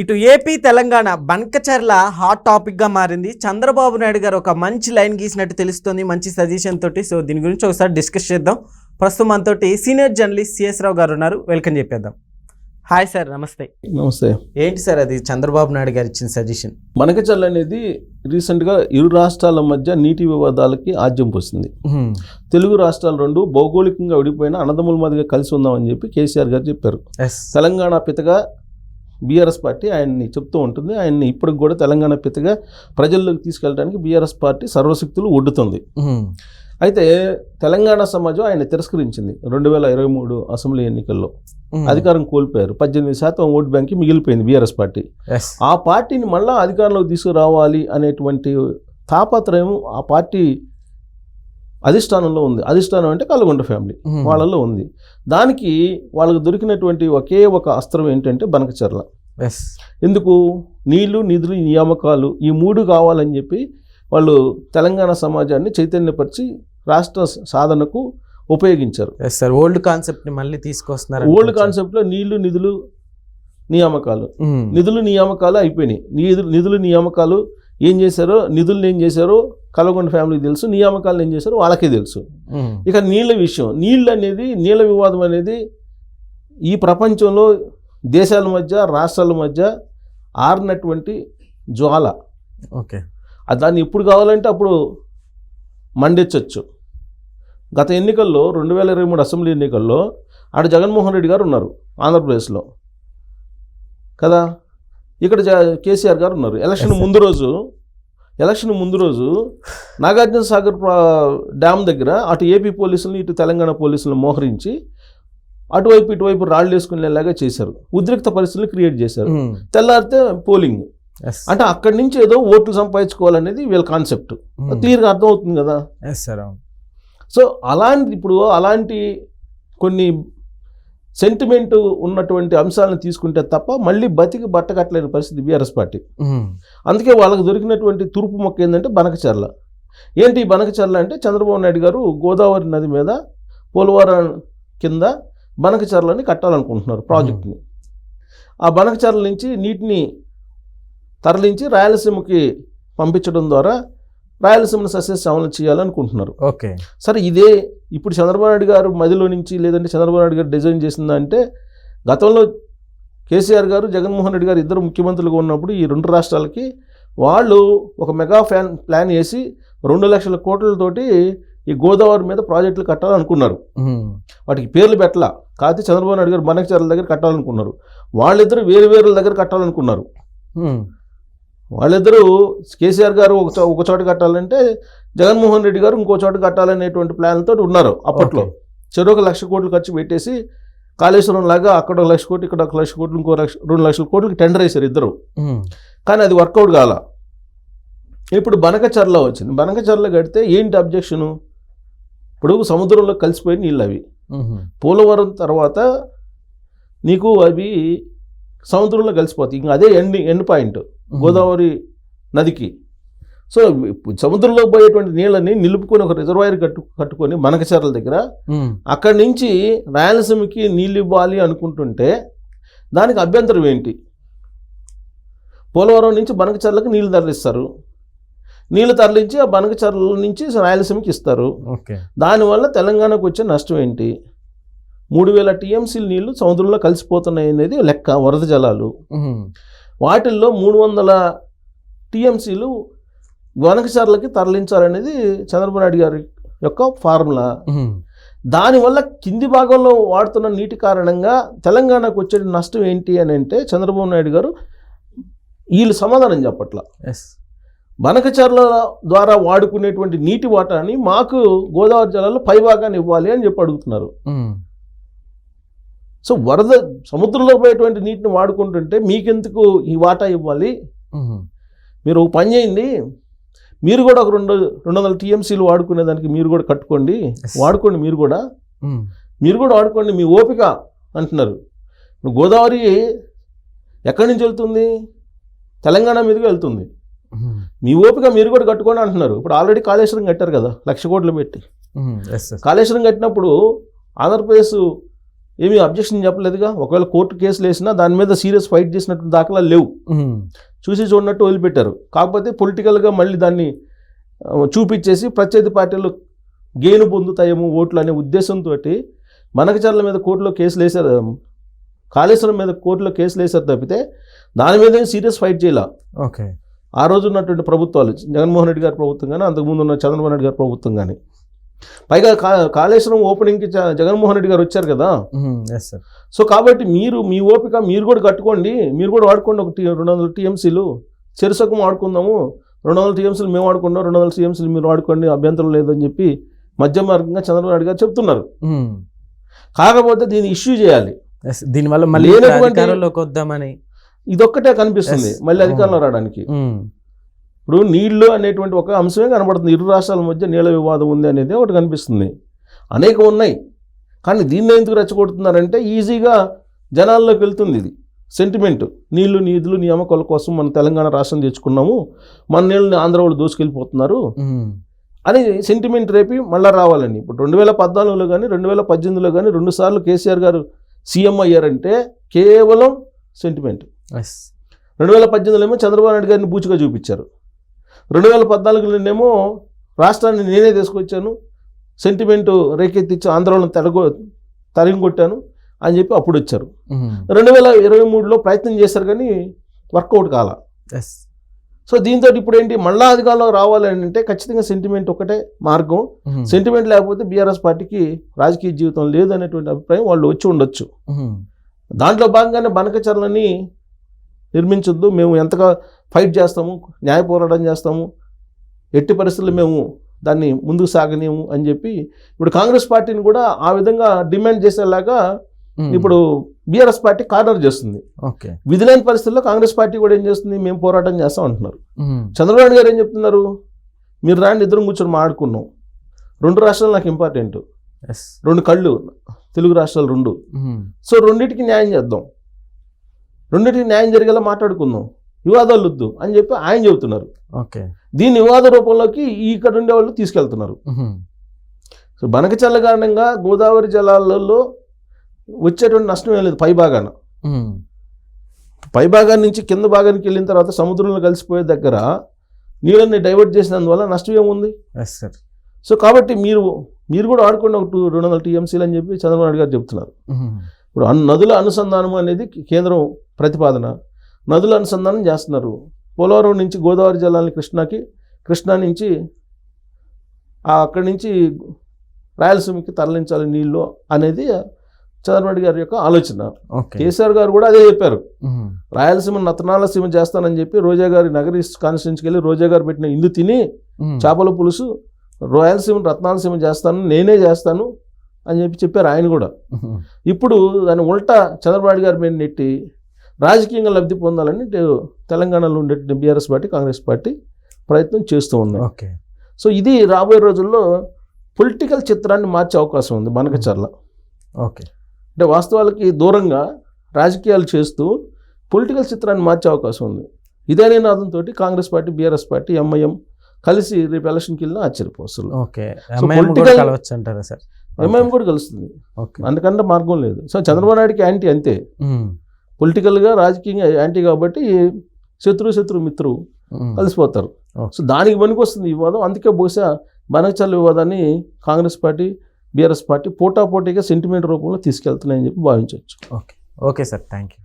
ఇటు AP Telangana Banakacherla hot టాపిక్గా మారింది. చంద్రబాబు నాయుడు గారు ఒక మంచి లైన్ గీసినట్టు తెలుస్తుంది మంచి సజెషన్ తోటి. సో దీని గురించి ఒకసారి డిస్కస్ చేద్దాం. ప్రస్తుతం మనతోటి సీనియర్ జర్నలిస్ట్ సిఎస్ రావు గారు ఉన్నారు. వెల్కమ్ చెప్పేద్దాం. హాయ్ సార్ నమస్తే. నమస్తే. ఏంటి సార్ అది చంద్రబాబు నాయుడు గారు ఇచ్చిన సజెషన్ మనకచల్ అనేది రీసెంట్గా ఇరు రాష్ట్రాల మధ్య నీటి వివాదాలకి ఆజ్యం పోసింది. తెలుగు రాష్ట్రాలు రెండు భౌగోళికంగా విడిపోయిన అన్నదమ్ముల మధ్యగా కలిసి ఉందామని చెప్పి కేసీఆర్ గారు చెప్పారు. తెలంగాణ పితగా బీఆర్ఎస్ పార్టీ ఆయన్ని చెప్తూ ఉంటుంది. ఆయన్ని ఇప్పటికి కూడా తెలంగాణ పితగా ప్రజల్లోకి తీసుకెళ్ళడానికి బీఆర్ఎస్ పార్టీ సర్వశక్తులు ఒడ్డుతుంది. అయితే తెలంగాణ సమాజం ఆయన తిరస్కరించింది రెండు వేల ఇరవై మూడు అసెంబ్లీ ఎన్నికల్లో. అధికారం కోల్పోయారు. పద్దెనిమిది శాతం ఓటు బ్యాంక్కి మిగిలిపోయింది బీఆర్ఎస్ పార్టీ. ఆ పార్టీని మళ్ళా అధికారంలోకి తీసుకురావాలి అనేటువంటి తాపత్రయం ఆ పార్టీ అధిష్టానంలో ఉంది. అధిష్టానం అంటే కల్గొండ ఫ్యామిలీ వాళ్ళలో ఉంది. దానికి వాళ్ళకు దొరికినటువంటి ఒకే ఒక అస్త్రం ఏంటంటే బనకచర్ల. ఎస్ ఎందుకు? నీళ్ళు నిధులు నియామకాలు ఈ మూడు కావాలని చెప్పి వాళ్ళు తెలంగాణ సమాజాన్ని చైతన్యపరిచి రాష్ట్ర సాధనకు ఉపయోగించారు. ఎస్ సార్ ఓల్డ్ కాన్సెప్ట్ని మళ్ళీ తీసుకొస్తున్నారు ఓల్డ్ కాన్సెప్ట్లో నీళ్ళు నిధులు నియామకాలు. నిధులు నియామకాలు అయిపోయినాయి. నిధులు నిధులు నియామకాలు ఏం చేశారో నిధులను ఏం చేశారో కలగొండ ఫ్యామిలీకి తెలుసు నియామకాలను ఏం చేశారో వాళ్ళకే తెలుసు. ఇక నీళ్ళ విషయం నీళ్ళు అనేది నీళ్ళ వివాదం అనేది ఈ ప్రపంచంలో దేశాల మధ్య రాష్ట్రాల మధ్య ఆరినటువంటి జ్వాల. ఓకే. అది దాన్ని ఎప్పుడు కావాలంటే అప్పుడు మండించవచ్చు గత ఎన్నికల్లో రెండు వేల ఇరవై మూడు అసెంబ్లీ ఎన్నికల్లో ఆడ జగన్మోహన్ రెడ్డి గారు ఉన్నారు ఆంధ్రప్రదేశ్లో. కదా? ఇక్కడ జ- కేసీఆర్ గారు ఉన్నారు. ఎలక్షన్. ముందు రోజు ఎలక్షన్ ముందు రోజు నాగార్జున సాగర్ డ్యామ్ దగ్గర అటు ఏపీ పోలీసులను ఇటు తెలంగాణ పోలీసులను మోహరించి అటువైపు ఇటువైపు రాళ్ళు వేసుకునేలాగా చేశారు. ఉద్రిక్త పరిస్థితులు క్రియేట్ చేశారు. తెల్లారితే పోలింగ్ అంటే అక్కడి నుంచి ఏదో ఓట్లు సంపాదించుకోవాలనేది వీళ్ళ కాన్సెప్ట్ క్లియర్గా అర్థమవుతుంది కదా? ఎస్ సార్ అవును. సో అలాంటి ఇప్పుడు అలాంటి కొన్ని సెంటిమెంట్ ఉన్నటువంటి అంశాలను తీసుకుంటే తప్ప మళ్ళీ బతికి బట్టకట్టలేని పరిస్థితి బీఆర్ఎస్ పార్టీ. అందుకే వాళ్ళకి దొరికినటువంటి తూర్పు మొక్క ఏంటంటే బనకచర్ల. ఏంటి ఈ బనకచర్ల అంటే చంద్రబాబు నాయుడు గారు గోదావరి నది మీద పోలవరం కింద బనకచర్లని కట్టాలనుకుంటున్నారు ప్రాజెక్ట్ని. ఆ బనకచర్ల నుంచి నీటిని తరలించి రాయలసీమకి పంపించడం ద్వారా రాయలసీమను సస్యశ్యామలం చేయాలనుకుంటున్నారు. ఓకే. సరే ఇదే ఇప్పుడు చంద్రబాబు నాయుడు గారు మదిలో నుంచి లేదంటే చంద్రబాబు నాయుడు గారు డిజైన్ చేసిందంటే గతంలో కేసీఆర్ గారు జగన్మోహన్ రెడ్డి గారు ఇద్దరు ముఖ్యమంత్రులుగా ఉన్నప్పుడు ఈ రెండు రాష్ట్రాలకి వాళ్ళు ఒక మెగా ఫ్యాన్ ప్లాన్ వేసి రెండు లక్షల కోట్లతోటి ఈ గోదావరి మీద ప్రాజెక్టులు కట్టాలనుకున్నారు. వాటికి పేర్లు పెట్టలా. కాకపోతే చంద్రబాబు నాయుడు గారు బనకచర్ల దగ్గర కట్టాలనుకున్నారు. వాళ్ళిద్దరు వేరు వేరు దగ్గర కట్టాలనుకున్నారు. వాళ్ళిద్దరూ కేసీఆర్ గారు ఒక ఒక చోట కట్టాలంటే జగన్మోహన్ రెడ్డి గారు ఇంకో చోట కట్టాలనేటువంటి ప్లాన్తో ఉన్నారు అప్పట్లో. చెరో ఒక లక్ష కోట్లు ఖర్చు పెట్టేసి కాళేశ్వరం లాగా అక్కడ ఒక లక్ష కోట్లు ఇక్కడ ఒక లక్ష కోట్లు ఇంకో లక్ష రెండు లక్షల కోట్లకి టెండర్ వేశారు ఇద్దరు. కానీ అది వర్కౌట్ కాల. ఇప్పుడు బనకచర్ల వచ్చింది. బనకచర్ల కడితే ఏంటి అబ్జెక్షను? ఇప్పుడు సముద్రంలో కలిసిపోయి నీళ్ళు అవి. పోలవరం తర్వాత నీకు అవి సముద్రంలో కలిసిపోతాయి. ఇంకా అదే ఎండ్ ఎండ్ పాయింట్. గోదావరి నదికి. సో సముద్రంలో పోయేటువంటి నీళ్ళని నిలుపుకొని ఒక రిజర్వాయర్ కట్టు కట్టుకొని మనకచర్ల దగ్గర అక్కడి నుంచి రాయలసీమకి నీళ్ళు ఇవ్వాలి అనుకుంటుంటే దానికి అభ్యంతరం ఏంటి? పోలవరం నుంచి బనకచర్లకు నీళ్ళు తరలిస్తారు. నీళ్ళు తరలించి ఆ బనకచర్ల నుంచి రాయలసీమకి ఇస్తారు. దానివల్ల తెలంగాణకు వచ్చే నష్టం ఏంటి? మూడు వేల టీఎంసీల నీళ్ళు సముద్రంలో కలిసిపోతున్నాయి అనేది లెక్క వరద జలాలు. వాటిల్లో మూడు వందల టీఎంసీలు వనకచర్లకి తరలించాలనేది చంద్రబాబు నాయుడు గారి యొక్క ఫార్ములా. దానివల్ల కింది భాగంలో వాడుతున్న నీటి కారణంగా తెలంగాణకు వచ్చే నష్టం ఏంటి అని అంటే చంద్రబాబు నాయుడు గారు వీళ్ళు సమాధానం చెప్పట్ల. ఎస్. బనకచర్ల ద్వారా వాడుకునేటువంటి నీటి వాటాని మాకు గోదావరి జలాల్లో పైభాగాన్ని ఇవ్వాలి అని చెప్పి అడుగుతున్నారు. సో వరద సముద్రంలో పోయేటువంటి నీటిని వాడుకుంటుంటే మీకెందుకు ఈ వాటా ఇవ్వాలి? మీరు ఒక పని చేయండి. మీరు కూడా ఒక రెండు రెండు వందల టీఎంసీలు వాడుకునేదానికి మీరు కూడా కట్టుకోండి. వాడుకోండి మీరు కూడా. మీరు కూడా వాడుకోండి మీ ఓపిక అంటున్నారు. గోదావరి ఎక్కడి నుంచి వెళ్తుంది? తెలంగాణ మీదుగా వెళ్తుంది. మీ ఓపిక మీరు కూడా కట్టుకోండి అంటున్నారు. ఇప్పుడు ఆల్రెడీ కాళేశ్వరం కట్టారు కదా లక్ష కోట్లు పెట్టి. కాళేశ్వరం కట్టినప్పుడు ఆంధ్రప్రదేశ్ ఏమీ అబ్జెక్షన్ చెప్పలేదుగా? ఒకవేళ కోర్టు కేసులు వేసినా దాని మీద సీరియస్ ఫైట్ చేసినట్టు దాఖలాలు లేవు. చూసి చూడనట్టు వదిలిపెట్టారు. కాకపోతే పొలిటికల్గా మళ్ళీ దాన్ని చూపించేసి ప్రత్యర్థి పార్టీలు గెయిన్ పొందుతాయేమో ఓట్లు అనే ఉద్దేశంతో మనకచర్ల మీద కోర్టులో కేసులు వేశారు. కాళేశ్వరం మీద కోర్టులో కేసులు వేశారు తప్పితే దాని మీద సీరియస్ ఫైట్ చేయాల? ఓకే. ఆ రోజు ఉన్నటువంటి ప్రభుత్వాలు జగన్మోహన్ రెడ్డి గారి ప్రభుత్వం కానీ అంతకుముందు ఉన్న చంద్రబాబు నాయుడు గారి ప్రభుత్వం కానీ పైగా కాళేశ్వరం ఓపెనింగ్కి జగన్మోహన్ రెడ్డి గారు వచ్చారు కదా? ఎస్ సార్ సో కాబట్టి మీరు మీ ఓపిక మీరు కూడా కట్టుకోండి. మీరు కూడా వాడుకోండి ఒక రెండు వందల టీఎంసీలు. చెరుసకం వాడుకుందాము. రెండు వందల టీఎంసీలు మేము వాడుకుందాం రెండు వందల టీఎంసీలు మీరు వాడుకోండి. అభ్యంతరం లేదని చెప్పి మధ్య మార్గంగా చంద్రబాబు నాయుడు గారు చెప్తున్నారు. కాకపోతే దీన్ని ఇష్యూ చేయాలి. దీనివల్ల మళ్ళీ వద్దామని ఇదొక్కటే కనిపిస్తుంది. మళ్ళీ అధికారంలో రావడానికి. ఇప్పుడు నీళ్ళు అనేటువంటి ఒక అంశమే కనబడుతుంది. ఇరు రాష్ట్రాల మధ్య నీళ్ళ వివాదం ఉంది అనేది ఒకటి కనిపిస్తుంది. అనేకం ఉన్నాయి. కానీ దీన్ని ఎందుకు రెచ్చగొడుతున్నారంటే ఈజీగా జనాల్లోకి వెళ్తుంది ఇది. సెంటిమెంట్ నీళ్ళు నిధులు నియామకాల కోసం మన తెలంగాణ రాష్ట్రం తెచ్చుకున్నాము. మన నీళ్ళని ఆంధ్ర వాళ్ళు దోసుకెళ్ళిపోతున్నారు. అని సెంటిమెంట్ రేపి మళ్ళీ రావాలని. ఇప్పుడు రెండు వేల పద్నాలుగులో కానీ రెండు వేల పద్దెనిమిదిలో కానీ రెండు సార్లు కేసీఆర్ గారు సీఎం అయ్యారంటే కేవలం సెంటిమెంట్ రెండు వేల పద్దెనిమిదిలో ఏమో చంద్రబాబు నాయుడు గారిని బూచిగా చూపించారు. రెండు వేల పద్నాలుగులోనేమో రాష్ట్రాన్ని నేనే తీసుకొచ్చాను. సెంటిమెంటు రేకెత్తించి ఆంధ్రలో తెరగొ తరిగొట్టాను అని చెప్పి అప్పుడు వచ్చారు ఉమ్, రెండు వేల ఇరవై మూడులో ప్రయత్నం చేశారు కానీ వర్కౌట్ కాల. ఎస్ సో దీంతో ఇప్పుడు ఏంటి మళ్ళా అధికారంలో రావాలని అంటే ఖచ్చితంగా సెంటిమెంట్ ఒకటే మార్గం. ఉమ్, సెంటిమెంట్ లేకపోతే బీఆర్ఎస్ పార్టీకి రాజకీయ జీవితం లేదనేటువంటి అభిప్రాయం వాళ్ళు వచ్చి ఉండొచ్చు. ఉమ్, దాంట్లో భాగంగానే బనకచర్లని నిర్మించొద్దు. మేము ఎంతగా ఫైట్ చేస్తాము న్యాయ పోరాటం చేస్తాము ఎట్టి పరిస్థితుల్లో మేము దాన్ని ముందుకు సాగనేము అని చెప్పి ఇప్పుడు కాంగ్రెస్ పార్టీని కూడా ఆ విధంగా డిమాండ్ చేసేలాగా ఇప్పుడు బీఆర్ఎస్ పార్టీ కార్నర్ చేస్తుంది. ఓకే. విధిలేని పరిస్థితుల్లో కాంగ్రెస్ పార్టీ కూడా ఏం చేస్తుంది? మేము పోరాటం చేస్తాం అంటున్నారు. చంద్రబాబు గారు ఏం చెప్తున్నారు? మీరు రాండి ఇద్దరం కూర్చొని మాట్లాడుకున్నాం రెండు రాష్ట్రాలు నాకు ఇంపార్టెంట్ రెండు కళ్ళు తెలుగు రాష్ట్రాలు రెండు. సో రెండింటికి న్యాయం చేద్దాం. రెండింటికి న్యాయం జరిగేలా మాట్లాడుకుందాం. వివాదాలు వద్దు అని చెప్పి ఆయన చెబుతున్నారు. ఓకే. దీన్ని వివాద రూపంలోకి ఈ ఇక్కడ ఉండే వాళ్ళు తీసుకెళ్తున్నారు. సో బనకచల్ల కారణంగా గోదావరి జలాలలో వచ్చేటువంటి నష్టం ఏం లేదు పై భాగాన. ఉమ్, పై భాగాన్ని నుంచి కింద భాగానికి వెళ్ళిన తర్వాత సముద్రంలో కలిసిపోయే దగ్గర నీళ్ళని డైవర్ట్ చేసినందువల్ల నష్టం ఏముంది? Yes sir. సో కాబట్టి మీరు మీరు కూడా ఆడుకోండి ఒక టూ రెండు వందల టీఎంసీలు అని చెప్పి చంద్రబాబు నాయుడు గారు చెప్తున్నారు. ఇప్పుడు నదుల అనుసంధానం అనేది కేంద్రం ప్రతిపాదన. నదుల అనుసంధానం చేస్తున్నారు. పోలవరం నుంచి గోదావరి జలాన్ని కృష్ణాకి కృష్ణా నుంచి అక్కడి నుంచి రాయలసీమకి తరలించాలి నీళ్ళు అనేది చంద్రబాబు గారి యొక్క ఆలోచన. కేసీఆర్ గారు కూడా అదే చెప్పారు. రాయలసీమ నతనాల సీమ చేస్తానని చెప్పి రోజా గారి నగరి కాన్స్టిట్యూన్స్కి వెళ్ళి రోజా గారు పెట్టిన ఇందు తిని చేపల పులుసు రాయలసీమ రత్నాలసీమ చేస్తాను నేనే చేస్తాను అని చెప్పి చెప్పారు ఆయన కూడా. ఇప్పుడు దాని ఉల్టా చంద్రబాబు గారి మీద నెట్టి రాజకీయంగా లబ్ధి పొందాలని తెలంగాణలో ఉండే బీఆర్ఎస్ పార్టీ కాంగ్రెస్ పార్టీ ప్రయత్నం చేస్తూ ఉన్నాయి. ఓకే. సో ఇది రాబోయే రోజుల్లో పొలిటికల్ చిత్రాన్ని మార్చే అవకాశం ఉంది మనకచర్ల ఓకే. అంటే వాస్తవాలకి దూరంగా రాజకీయాలు చేస్తూ పొలిటికల్ చిత్రాన్ని మార్చే అవకాశం ఉంది. ఇదే నినాదంతో Congress party BRS party MIM కలిసి రేపు ఎలక్షన్కి వెళ్ళినా ఆశ్చర్యపోస్తారు ఓకే. ఎంఐఎం కూడా political- కలవచ్చు అంటారా సార్? ఎంఐఎం కూడా కలుస్తుంది. అందుకంటే మార్గం లేదు. సో చంద్రబాబు నాయుడుకి యాంటీ అంతే. పొలిటికల్గా రాజకీయంగా యాంటీ కాబట్టి శత్రు శత్రు మిత్రు కలిసిపోతారు. సో దానికి పనికి వస్తుంది ఈ వివాదం. అందుకే బహుశా బనకచల్ వివాదాన్ని కాంగ్రెస్ పార్టీ బీఆర్ఎస్ పార్టీ పోటాపోటీగా సెంటిమెంట్ రూపంలో తీసుకెళ్తున్నాయని చెప్పి భావించవచ్చు. Okay. Okay sir. Thank you